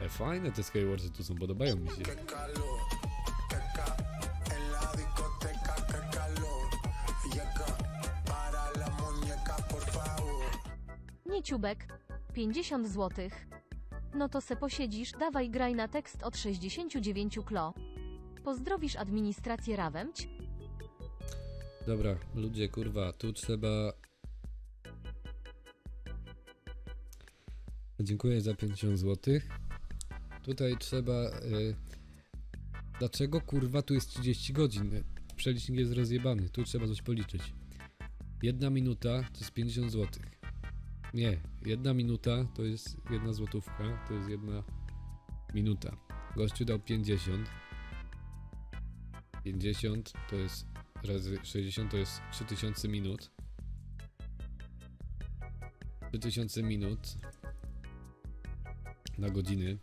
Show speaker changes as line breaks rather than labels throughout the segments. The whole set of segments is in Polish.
E, fajne te Skywarsy tu są, podobają mi się.
Nieciubek. 50 zł. No to se posiedzisz, dawaj graj na tekst od 69 klo. Pozdrowisz administrację Rawemć?
Dobra, ludzie, kurwa, tu trzeba... Dziękuję za 50 zł. Tutaj trzeba... Y... Dlaczego, kurwa, tu jest 30 godzin? Przelicznik jest rozjebany, tu trzeba coś policzyć. Jedna minuta to jest 50 zł. Nie, jedna minuta to jest jedna złotówka, to jest jedna minuta. Gościu dał 50. 50 to jest razy 60 to jest 3000 minut. 3000 minut na godziny.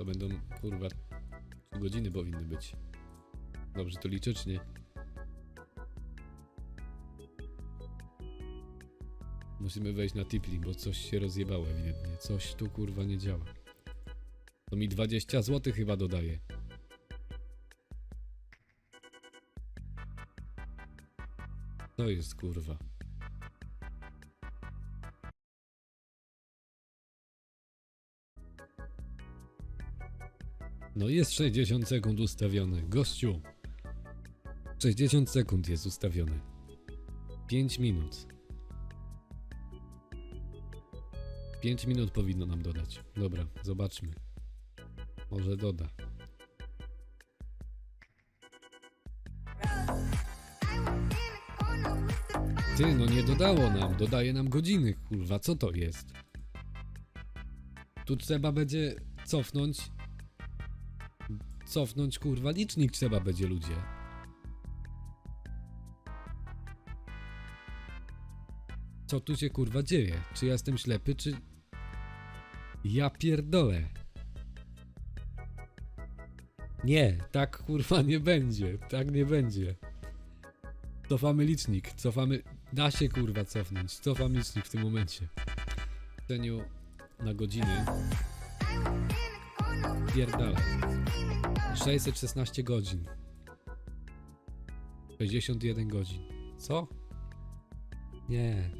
To będą kurwa 3 godziny powinny być. Dobrze to liczę czy nie? Musimy wejść na Tipli, bo coś się rozjebało ewidentnie. Coś tu kurwa nie działa. To mi 20 zł chyba dodaje. To jest kurwa. No jest 60 sekund ustawione. Gościu. 60 sekund jest ustawione. 5 minut. 5 minut powinno nam dodać. Dobra, zobaczmy. Może doda. Ty, no nie dodało nam, dodaje nam godziny, kurwa, co to jest? Tu trzeba będzie cofnąć. Cofnąć, kurwa, licznik trzeba będzie, ludzie. Co tu się, kurwa, dzieje? Czy ja jestem ślepy, czy... Ja pierdolę. Nie, tak, kurwa, nie będzie. Tak nie będzie. Cofamy licznik, cofamy... Da się kurwa cofnąć, cofam licznik w tym momencie. W ceniu na godziny. Pierdala. 616 godzin. 61 godzin. Co? Nie.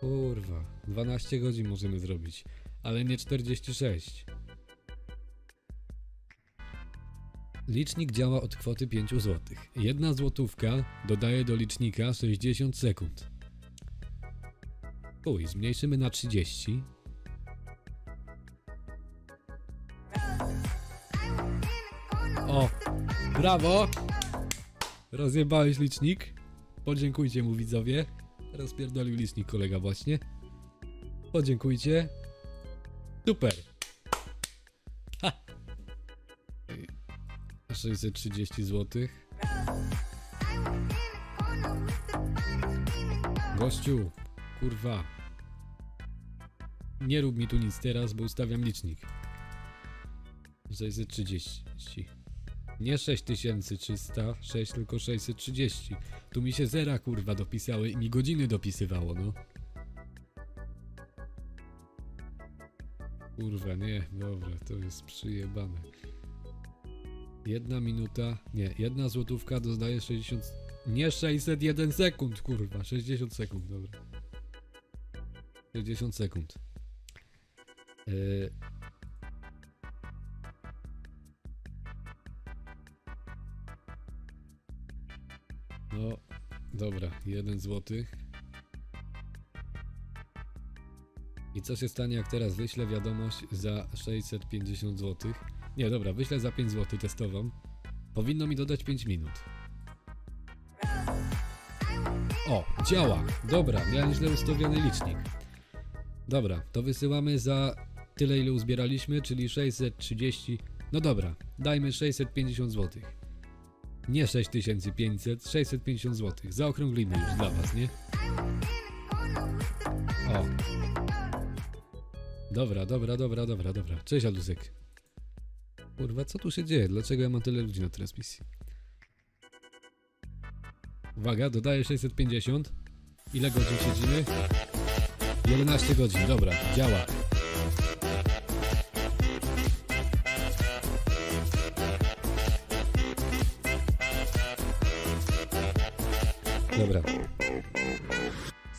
Kurwa. 12 godzin możemy zrobić. Ale nie 46. Licznik działa od kwoty 5 zł. Jedna złotówka dodaje do licznika 60 sekund. Uj, zmniejszymy na 30. O, brawo! Rozjebałeś licznik. Podziękujcie mu widzowie. Rozpierdolił licznik kolega właśnie. Podziękujcie. Super. Ha. 630 zł. Gościu, kurwa. Nie rób mi tu nic teraz, bo ustawiam licznik. 630. Nie 6306, tylko 630. Tu mi się zera kurwa dopisały i mi godziny dopisywało, no. Kurwa, nie, dobra, to jest przyjebane. Jedna minuta, nie, jedna złotówka dodaje 60, nie 601 sekund, kurwa, 60 sekund, dobra. 60 sekund. Yy. No, dobra, jeden złotych. I co się stanie, jak teraz wyślę wiadomość za 650 złotych? Nie, dobra, wyślę za 5 zł testową. Powinno mi dodać 5 minut. O, działa. Dobra, miałem źle ustawiony licznik. Dobra, to wysyłamy za tyle, ile uzbieraliśmy, czyli 630. No dobra, dajmy 650 zł. Nie 6500, 650 zł. Zaokrąglimy już dla Was, nie? O. Dobra, dobra, dobra, dobra, dobra. Cześć, Alusek. Kurwa, co tu się dzieje? Dlaczego ja mam tyle ludzi na transmisji? Uwaga, dodaję 650. Ile godzin siedzimy? 11 godzin, dobra, działa. Dobra,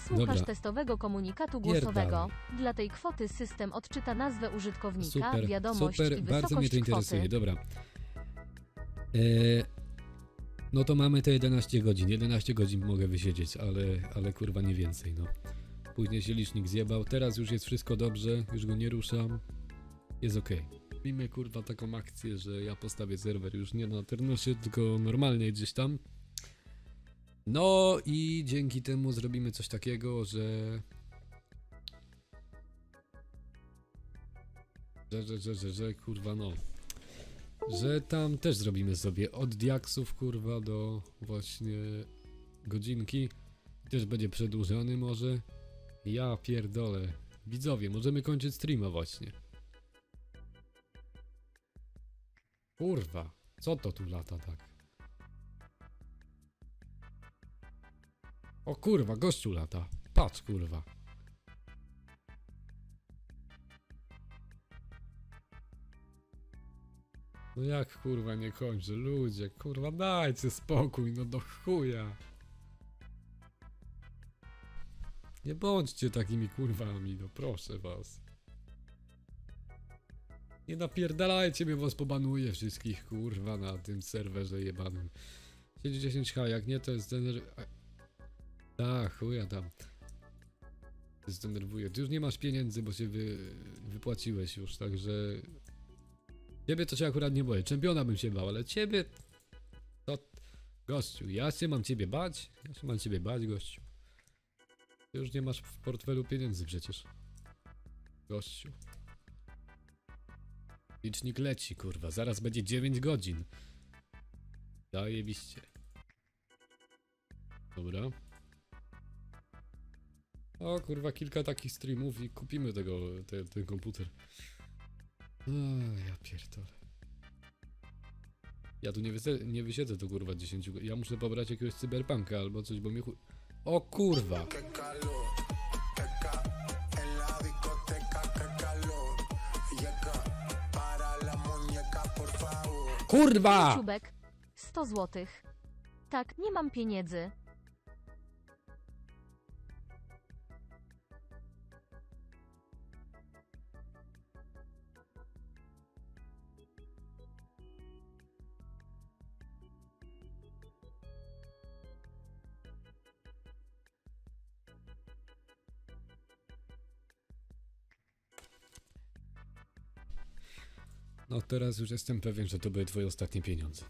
Słuchasz
Dobra.
testowego komunikatu głosowego. Dla tej kwoty system odczyta nazwę użytkownika,
super,
wiadomość
super,
i
bardzo mnie
wysokość
to interesuje,
kwoty.
dobra. E, no to mamy te 11 godzin, 11 godzin mogę wysiedzieć, ale, ale kurwa nie więcej, no. Później się licznik zjebał, teraz już jest wszystko dobrze, już go nie ruszam, jest okej. Robimy kurwa taką akcję, że ja postawię serwer już nie na Ternosie, tylko normalnie gdzieś tam. No i dzięki temu zrobimy coś takiego, że że, że, że, że, że kurwa no. Że tam też zrobimy sobie od diaksów kurwa do właśnie godzinki. Też będzie przedłużony może. Ja pierdolę. Widzowie, możemy kończyć streama właśnie. Kurwa, co to tu lata tak? O kurwa, gościu lata. Patrz kurwa. No jak kurwa nie kończę, ludzie, kurwa dajcie spokój, no do chuja. Nie bądźcie takimi kurwami, no proszę was. Nie napierdalajcie mnie, was pobanuję wszystkich kurwa na tym serwerze jebanym. Siedzi 10h, jak nie to jest dener... Tak, chuja tam. Zdenerwuję. Ty już nie masz pieniędzy, bo się wy... wypłaciłeś już, także Ciebie to się akurat nie boję. Czempiona bym się bał, ale ciebie. To. Gościu, ja się mam ciebie bać? Ja się mam ciebie bać, gościu. Ty już nie masz w portfelu pieniędzy przecież. Gościu. Licznik leci, kurwa. Zaraz będzie 9 godzin. Zajebiście. Dobra. O kurwa, kilka takich streamów i kupimy tego, te, ten komputer. O, ja pierdolę. Ja tu nie, wyse- nie wysiedzę tu kurwa 10 go- Ja muszę pobrać jakiegoś cyberpunka albo coś, bo mnie chuj... O kurwa! Kurwa!
Ciubek. 100 złotych. Tak, nie mam pieniędzy.
No teraz już jestem pewien, że to były twoje ostatnie pieniądze.